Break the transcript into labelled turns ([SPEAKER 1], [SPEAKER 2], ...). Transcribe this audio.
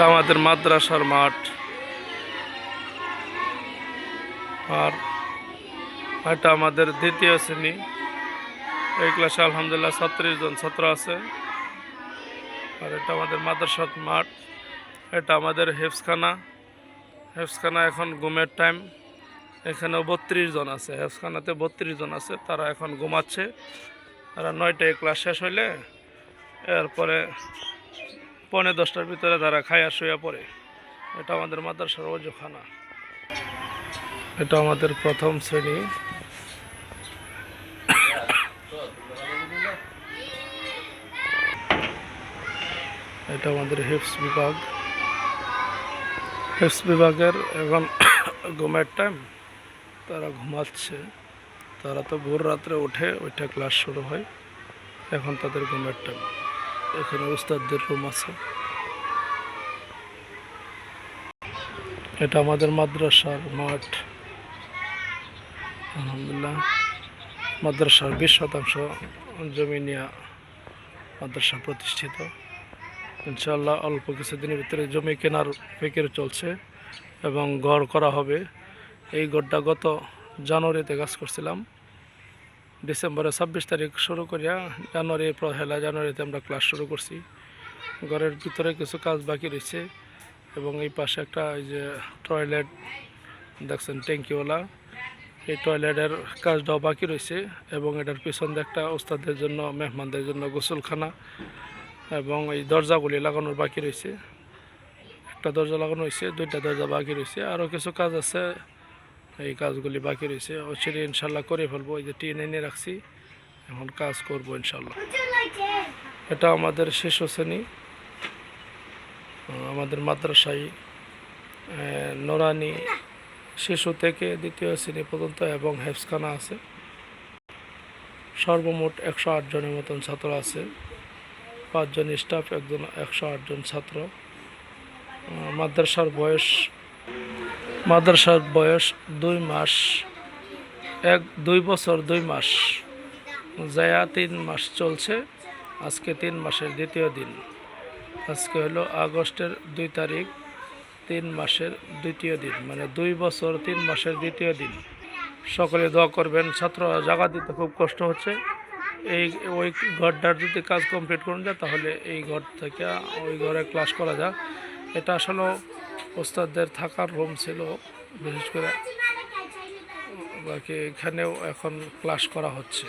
[SPEAKER 1] আমাদের মাদ্রাসার মাঠ। আর এটা আমাদের দ্বিতীয় শ্রেণি। এই ক্লাসে আলহামদুলিল্লাহ ছত্রিশ জন ছাত্র আছে। আর এটা আমাদের মাদ্রাসার মাঠ। এটা আমাদের হেফসখানা হেফসখানা এখন ঘুমের টাইম এখানেও বত্রিশ জন আছে। হেফসখানাতে বত্রিশ জন আছে। তারা এখন ঘুমাচ্ছে। তারা নয়টায় ক্লাস শেষ হইলে এরপরে পৌনে দশটার ভিতরে তারা খাইয়া শুয়ে পড়ে। এটা আমাদের মাদ্রাসার অজুখানা। এটা আমাদের প্রথম শ্রেণি। এটা আমাদের হিপস বিভাগ। হিপস বিভাগের এখন ঘুমের টাইম তারা ঘুমাচ্ছে। তারা তো ভোর রাত্রে উঠে ওইটা ক্লাস শুরু হয়। এখন তাদের ঘুমের টাইম এখানে উস্তাদদের রুম আছে। এটা আমাদের মাদ্রাসার মাঠ। আলহামদুলিল্লাহ। মাদ্রাসার বিশ শতাংশ জমি নিয়ে মাদ্রাসা প্রতিষ্ঠিত। ইনশাল্লাহ অল্প কিছুদিনের ভিতরে জমি কেনার ফিকির চলছে এবং ঘর করা হবে। এই ঘরটা গত জানুয়ারিতে কাজ করছিলাম। ডিসেম্বরের ছাব্বিশ তারিখ শুরু করিয়া জানুয়ারি, পহেলা জানুয়ারিতে আমরা ক্লাস শুরু করছি। ঘরের ভিতরে কিছু কাজ বাকি রয়েছে এবং এই পাশে একটা এই যে টয়লেট, দেখছেন, ট্যাঙ্কিওয়ালা। এই টয়লেটের কাজটাও বাকি রয়েছে এবং এটার পিছন একটা ওস্তাদের জন্য, মেহমানদের জন্য গোসলখানা এবং এই দরজাগুলি লাগানোর বাকি রয়েছে। একটা দরজা লাগানো হয়েছে, দুইটা দরজা বাকি রয়েছে। আরও কিছু কাজ আছে। এই কাজগুলি বাকি রয়েছে। অচিরে ইনশাল্লাহ করে ফেলব। এই যে টিন এনে রাখছি, এখন কাজ করব ইনশাল্লাহ। এটা আমাদের শিশু শ্রেণি আমাদের মাদ্রাসায় নোরানি শিশু থেকে দ্বিতীয় শ্রেণি পর্যন্ত এবং হেফসখানা আছে। সর্বমোট একশো আট জনের মতন ছাত্র আছে। পাঁচজন স্টাফ, একজন একশো আটজন ছাত্র। মাদ্রাসার বয়স মাদ্রাসার বয়স দুই মাস, এক, দুই বছর দুই মাস। যায়া তিন মাস চলছে, আজকে তিন মাসের দ্বিতীয় দিন। আজকে হলো আগস্টের দুই তারিখ, তিন মাসের দ্বিতীয় দিন মানে দুই বছর তিন মাসের দ্বিতীয় দিন। সকলে দোয়া করবেন ছাত্র জায়গা দিতে খুব কষ্ট হচ্ছে। এই, ওই ঘরটার যদি কাজ কমপ্লিট করুন যায়, তাহলে এই ঘর থেকে ওই ঘরে ক্লাস করা যায় এটা আসলে ওস্তাদদের থাকার রুম ছিল বিশেষ করে বাকি এখানেও এখন ক্লাস করা হচ্ছে।